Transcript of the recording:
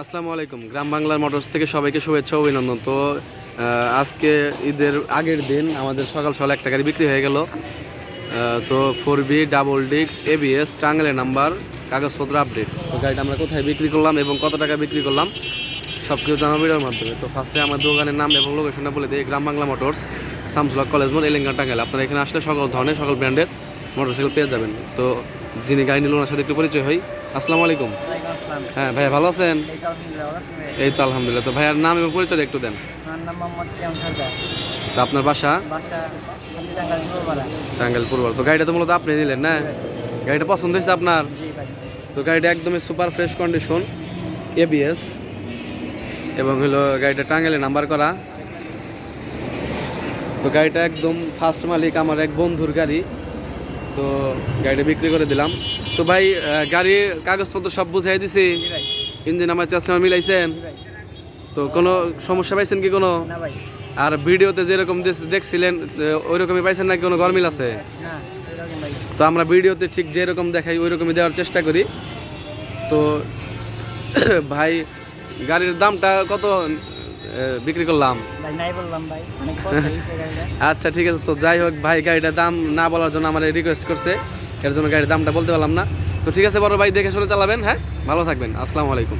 আসসালামু আলাইকুম। গ্রাম বাংলার মোটরস থেকে সবাইকে শুভেচ্ছা অভিনন্দন। তো আজকে ঈদের আগের দিন আমাদের সকাল সকাল একটা গাড়ি বিক্রি হয়ে গেল। তো ফোর বি ডাবল ডিক্স এবিএস টাঙ্গেলের নাম্বার, কাগজপত্র আপডেট। তো গাড়িটা আমরা কোথায় বিক্রি করলাম এবং কত টাকা বিক্রি করলাম সব কিছু জানাব ভিডিওর মাধ্যমে। তো ফার্স্টে আমার দোকানের নাম এবং লোকেশনটা বলে দিই, গ্রাম বাংলা মোটরস সামসুলক কলেজ মোড় এলেঙ্গা টাঙ্গেল। আপনারা এখানে আসলে সকল ধরনের, সকল ব্র্যান্ডের মোটরসাইকেল পেয়ে যাবেন। তো যিনি গাড়ি নিল ওনার সাথে একটু পরিচয় হই। আসসালামু আলাইকুম। হ্যাঁ ভাইয়া ভালো আছেন? এই তো আলহামদুলিল্লাহ তো ভাইয়ার নাম এবং পরিচয় একটু দেন। তো আপনার বাসা? টাঙ্গাইল পূর্ব তো গাড়িটা তো মূলত আপনি নিলেন না? গাড়িটা পছন্দ হয়েছে আপনার? তো গাড়িটা একদমই সুপার ফ্রেশ কন্ডিশন এবিএস এবং হলো গাড়িটা টাঙ্গাইলে নাম্বার করা। তো গাড়িটা একদম ফার্স্ট মালিক আমার এক বন্ধুর গাড়ি। তো গাড়িটা বিক্রি করে দিলাম। তো ভাই গাড়ির কাগজপত্র সব বুঝাই দিছি। ইঞ্জিন আমার চাষটা মিলাইছেন। তো কোনো সমস্যা পাইছেন কি কোনো? আর ভিডিওতে যেরকম দেখছিলেন ওই রকমই পাইছেন নাকি কোনো গরমিল আছে তো আমরা ভিডিওতে ঠিক যেরকম দেখাই ওই রকমই দেওয়ার চেষ্টা করি। তো ভাই গাড়ির দামটা কত? বিক্রি করলাম। ভাই নাই বললাম ভাই অনেক কষ্ট হয়েছে গাড়িটা। আচ্ছা ঠিক আছে তো যাই হোক ভাই গাড়িটার দাম না বলার জন্য আমার রিকোয়েস্ট করছে। এর জন্য গাড়ির দামটা বলতে পারলাম না। তো ঠিক আছে বড় ভাই দেখে শুনে চালাবেন হ্যাঁ? ভালো থাকবেন আসসালামু আলাইকুম।